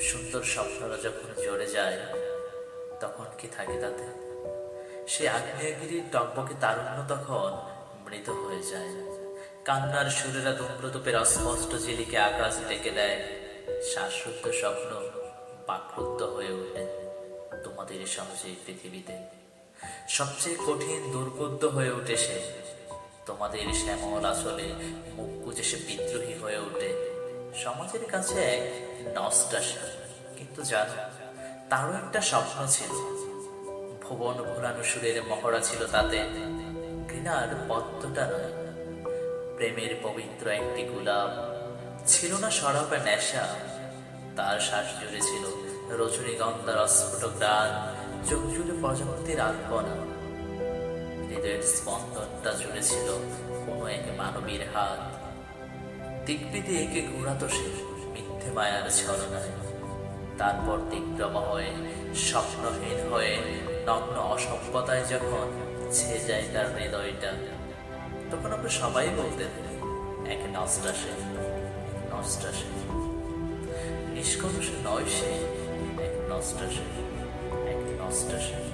সুন্দর স্বপ্নরা যখন জড়ে যায়, তখন কি থাকে তাতে? সে আগ্নেয়গিরির টকবকে তারুণ্য তখন মৃত হয়ে যায়। কান্নার সুরেরা ধূম্রতূপের অস্পষ্ট ঝিলিকে আকাশ ডেকে দেয়। শ্বাসরুদ্ধ স্বপ্ন বাকরুদ্ধ হয়ে ওঠে তোমাদের সহজে পৃথিবীতে। সবচেয়ে কঠিন দুর্বোধ্য হয়ে ওঠে সে। তোমাদের শ্যামল আসলে মুখ গুজে সে বিদ্রোহী হয়ে ওঠে। সমাজের কাছে এক নষ্টাসা কিন্তু জানো, তারও একটা স্বপ্ন ছিল। ভুবন ঘোরানো সুরের মহড়া ছিল তাতে। ঘৃণার পদ্মটা নয়। প্রেমের পবিত্র একটি গোলাপ। ছিল না সরবে নেশা। তার শ্বাস জুড়ে ছিল রজনীগন্ধার অস্ফুট গ্রাণ। চোখ জুড়ে প্রজাপতির আলপনা। হৃদয়ের স্পন্দনটা জুড়ে ছিল কোনো এক মানবীর হাত। দিকবিদি একে ঘোরাতো সে। মিথ্যে মায়ার ছলনায়। তারপর দিগ্রম হয়ে, স্বপ্নহীন হয়ে, নগ্ন অসভ্যতায় যখন ছেয়ে যায় তার হৃদয়টা, তখন আমরা সবাই বলতে থাকি এক নষ্টা সে নষ্টা সে নিষ্কলুষ নয় সে, এক নষ্টা সে এক নষ্টা সে